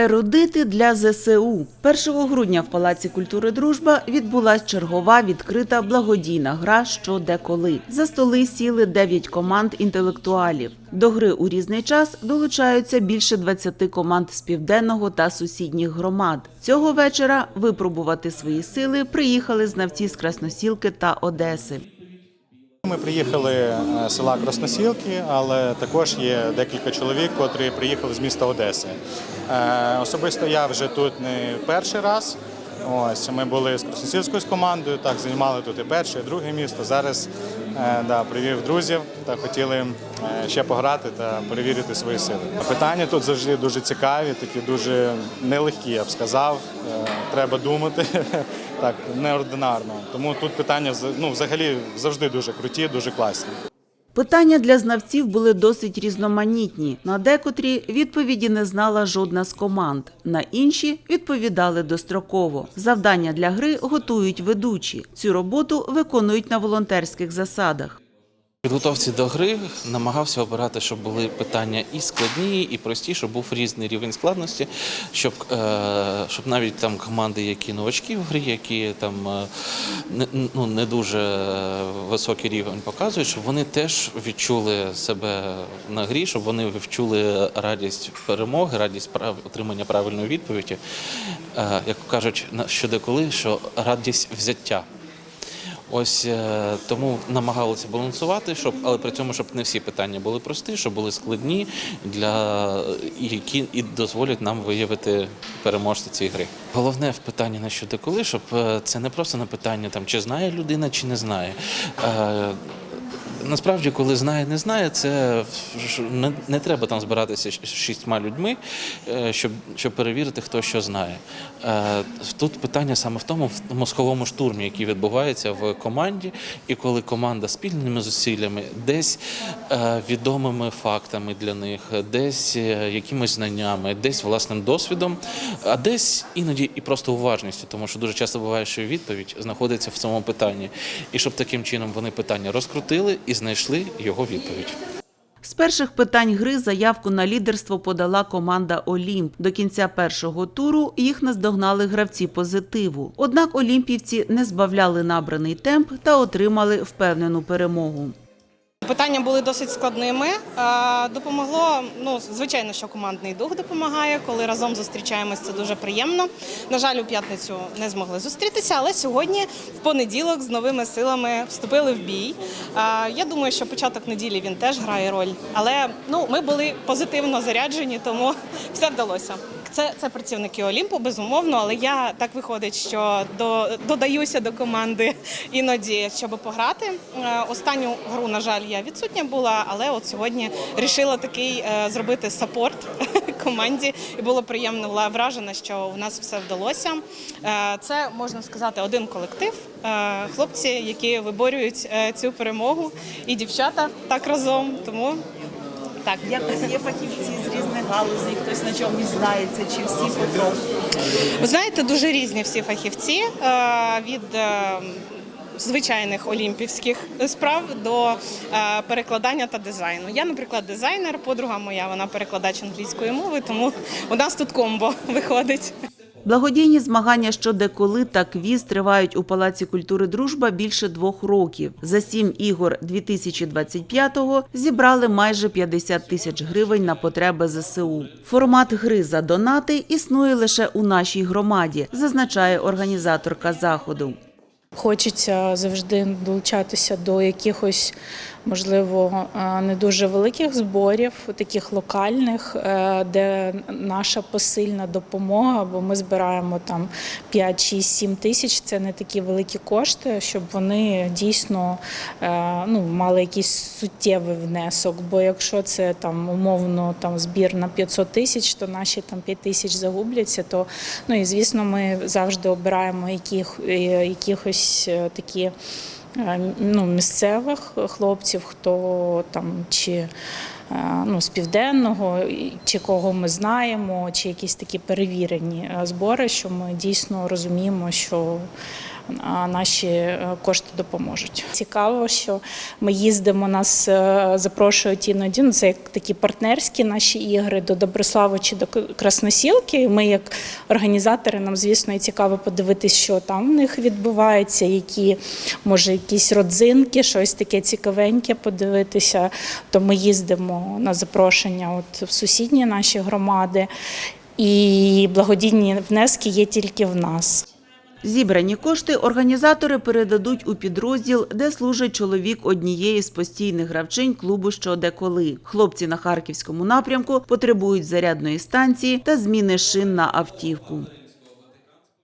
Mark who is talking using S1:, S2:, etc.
S1: Ерудити для ЗСУ 1 грудня в Палаці культури Дружба відбулась чергова відкрита благодійна гра «Що де коли». За столи сіли 9 команд інтелектуалів. До гри у різний час долучаються більше 20 команд з південного та сусідніх громад. Цього вечора випробувати свої сили приїхали знавці з Красносілки та Одеси.
S2: Ми приїхали е, з села Красносілки, але також є декілька чоловік, котрі приїхали з міста Одеси. Е, Особисто я вже тут не перший раз. Ось ми були з Красносільською командою, так займали тут і перше, і друге місто. Зараз да, привів друзів та хотіли е, ще пограти та перевірити свої сили. Питання тут завжди дуже цікаві, такі дуже нелегкі, я б сказав. Е, Треба думати так неординарно. Тому тут питання ну, взагалі завжди дуже круті, дуже класні.
S1: Питання для знавців були досить різноманітні. На декотрі відповіді не знала жодна з команд. На інші відповідали достроково. Завдання для гри готують ведучі. Цю роботу виконують на волонтерських засадах.
S3: Підготовці до гри намагався обирати, щоб були питання і складні, і прості, щоб був різний рівень складності, щоб, е, щоб навіть там команди, які новачки в грі, які там е, не, ну, не дуже високий рівень показують, щоб вони теж відчули себе на грі, щоб вони відчули радість перемоги, радість отримання правильної відповіді. Е, як кажуть, що деколи, що радість взяття. Ось е, тому намагалися балансувати, щоб але при цьому, щоб не всі питання були прості, щоб були складні для які і дозволять нам виявити переможця цієї гри. Головне в питанні на що ти коли, щоб е, це не просто на питання там чи знає людина, чи не знає. Насправді, коли знає, не знає, це не, не треба там збиратися щ- шістьма людьми, е, щоб, щоб перевірити, хто що знає. Е, Тут питання саме в тому, в мозковому штурмі, який відбувається в команді, і коли команда спільними зусиллями, десь е, відомими фактами для них, десь якимись знаннями, десь власним досвідом, а десь іноді і просто уважністю, тому що дуже часто буває, що відповідь знаходиться в цьому питанні. І щоб таким чином вони питання розкрутили і знайшли його відповідь.
S1: З перших питань гри заявку на лідерство подала команда Олімп. До кінця першого туру їх наздогнали гравці позитиву. Однак олімпівці не збавляли набраний темп та отримали впевнену перемогу.
S4: Питання були досить складними. Е, Допомогло, ну звичайно, що командний дух допомагає. Коли разом зустрічаємось, це дуже приємно. На жаль, у п'ятницю не змогли зустрітися, але сьогодні, в понеділок, з новими силами вступили в бій. Е, Я думаю, що початок неділі він теж грає роль. Але ну ми були позитивно заряджені, тому все вдалося. Це, це працівники Олімпу, безумовно, але я так виходить, що до, додаюся до команди іноді, щоб пограти. Е, Останню гру, на жаль, я відсутня була, але от сьогодні вирішила такий е, зробити сапорт команді, і було приємно була вражена, що у нас все вдалося. Е, Це можна сказати один колектив. Хлопці, які виборюють цю перемогу, і дівчата так разом. Тому так,
S5: Якось є фахівці галузей, хтось на чомусь знається, чи всі потроху.
S4: Ви знаєте, дуже різні всі фахівці е, від е, звичайних олімпівських справ до е, перекладання та дизайну. Я, наприклад, дизайнер, подруга моя, вона перекладач англійської мови, тому у нас тут комбо виходить.
S1: Благодійні змагання що де коли та квіз тривають у Палаці культури Дружба більше двох років. За сім ігор 2025-го зібрали майже 50 тисяч гривень на потреби ЗСУ. Формат гри за донати існує лише у нашій громаді, зазначає організаторка заходу.
S6: Хочеться завжди долучатися до якихось, можливо, е, не дуже великих зборів, таких локальних, е, де наша посильна допомога, бо ми збираємо там 5, 6, 7 тисяч. Це не такі великі кошти, щоб вони дійсно е, ну, мали якийсь суттєвий внесок. Бо якщо це там умовно там збір на 500 тисяч, то наші там 5 тисяч загубляться. То ну і звісно, ми завжди обираємо яких, якихось такі. Е, Ну, місцевих хлопців, хто там чи е, ну, з південного, чи кого ми знаємо, чи якісь такі перевірені е, збори, що ми дійсно розуміємо, що наші е, кошти допоможуть. Цікаво, що ми їздимо, нас е, запрошують іноді. Ну, це як такі партнерські наші ігри до Доброслава чи до Красносілки. Ми, як організатори, нам звісно і цікаво подивитись, що там в них відбувається, які може якісь родзинки, щось таке цікавеньке подивитися. То ми їздимо на запрошення от в сусідні наші громади. І благодійні внески є тільки в нас.
S1: Зібрані кошти організатори передадуть у підрозділ, де служить чоловік однієї з постійних гравчинь клубу «Що деколи. Хлопці на харківському напрямку потребують зарядної станції та зміни шин на автівку.